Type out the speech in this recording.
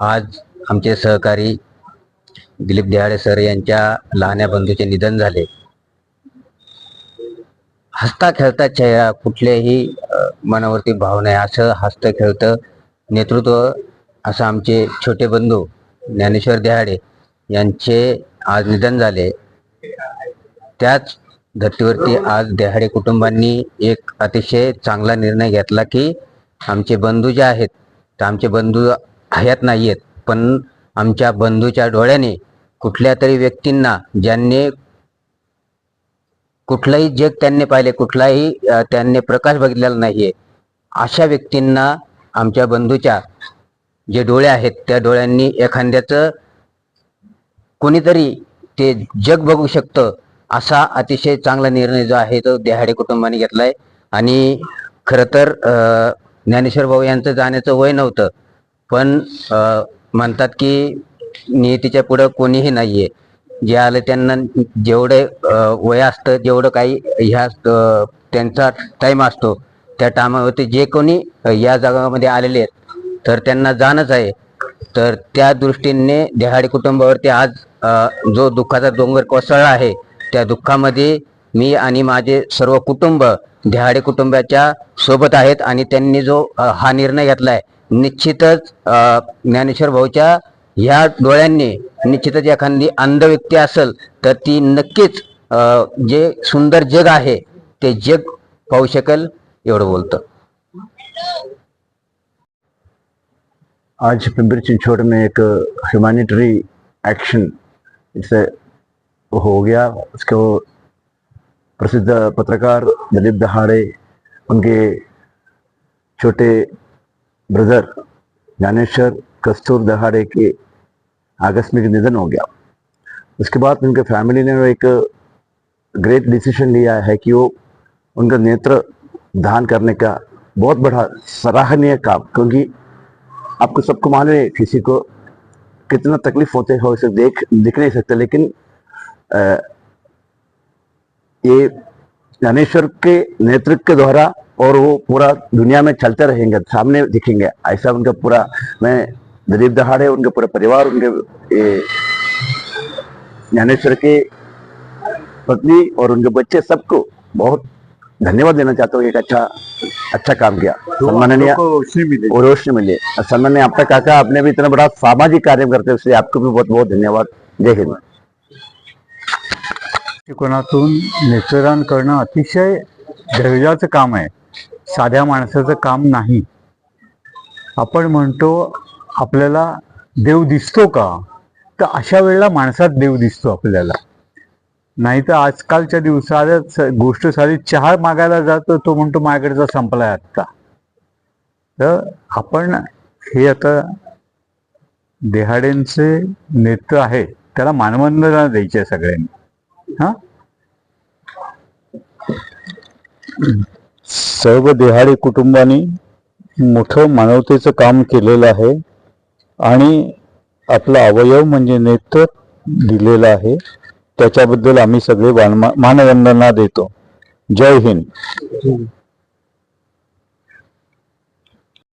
आज आमचे सहकारी दिलीप देहाडे सर यांच्या लहान्या बंधूचे निधन झाले. हसता खेळता चेहरा कुठल्याही मनावरती भाव नाही. असं हसतं खेळतं नेतृत्व असं आमचे छोटे बंधू ज्ञानेश्वर देहाडे यांचे आज निधन झाले. त्याच धर्तीवरती आज देहाडे कुटुंबांनी एक अतिशय चांगला निर्णय घेतला की आमचे बंधू जे आहेत तर आमचे बंधू हयात नाही आहेत पण आमच्या बंधूच्या डोळ्याने कुठल्या तरी व्यक्तींना ज्यांनी कुठलंही जग त्यांनी पाहिले कुठलाही त्यांनी प्रकाश बघितलेला नाहीये अशा व्यक्तींना आमच्या बंधूच्या जे डोळे आहेत त्या डोळ्यांनी एखाद्याचं कोणीतरी ते जग बघू शकतं असा अतिशय चांगला निर्णय जो आहे तो देहाडे कुटुंबाने घेतलाय. आणि खरं तर ज्ञानेश्वर भाऊ यांचं जाण्याचं वय नव्हतं. पण म्हणतात की नियतीच्या पुढं कोणीही नाहीये. जे आलं त्यांना जेवढे वय असतं जेवढं काही ह्या त्यांचा टाईम असतो त्या टायमावरती जे कोणी या जगामध्ये आलेले आहेत तर त्यांना जाणच आहे. तर त्या दृष्टीने देहाडी कुटुंबावरती आज जो दुःखाचा डोंगर कोसळला आहे त्या दुःखामध्ये मी आणि माझे सर्व कुटुंब देहाडे कुटुंबाच्या सोबत आहेत आणि त्यांनी जो हा निर्णय घेतला आहे निश्चितच ज्ञानेश्वर भाऊच्या ह्या डोळ्यांनी निश्चितच एखादी अंध व्यक्ती असेल तर ती नक्कीच जे सुंदर जग आहे ते जग पाहू शकेल एवढं बोलतं. आज पिंपरी चिंचवड़ में एक ह्यूमैनिटरी एक्शन इससे हो गया। उसको प्रसिद्ध पत्रकार दिलीप दहाड़े उनके छोटे ब्रदर ज्ञानेश्वर कस्तूर दहाड़े के आकस्मिक निधन हो गया उसके बाद उनके फैमिली ने एक ग्रेट डिसीज़न लिया है कि वो उनका नेत्र दान करने का बहुत बड़ा सराहनीय काम क्योंकि आपको सबको मालूम है किसी को कितना तकलीफ़ होते हो इसे देख दिख नहीं सकते लेकिन अ, ये ज्ञानेश्वर के नेतृत्व के द्वारा और वो पूरा दुनिया में चलते रहेंगे सामने दिखेंगे। ऐसा उनका पूरा मैं दिलीप दहाड़े उनके पूरे परिवार उनके ज्ञानेश्वर के पत्नी और उनके बच्चे सबको बहुत धन्यवाद देना चाहता हूँ एक अच्छा अच्छा काम किया। सम्माननीय और रोशनी मिली। सम्माननीय आपका काका आपने भी इतना बड़ा सामाजिक कार्य करते हैं आपको भी बहुत बहुत धन्यवाद। जय हिंद। दृष्टिकोनातून नेत्रदान करणं अतिशय दर्जाचं काम आहे. साध्या माणसाचं काम नाही. आपण म्हणतो आपल्याला देव दिसतो का? तर अशा वेळेला माणसात देव दिसतो आपल्याला. नाही तर आजकालच्या दिवसात गोष्ट साधी चहा मागायला जातो तो म्हणतो माझ्याकडचा संपलाय आत्ता. तर आपण हे आता देहाडेंचे नेत्र आहे त्याला मानवंदना द्यायची आहे सगळ्यांनी. हा? सर्व देहाडे कुटुंबानी मोठं मानवतेचं काम केलेलं आहे आणि आपला अवयव म्हणजे नेत्र दिलेलं आहे. त्याच्याबद्दल आम्ही सगळे मान- मानवंदना देतो. जय हिंद.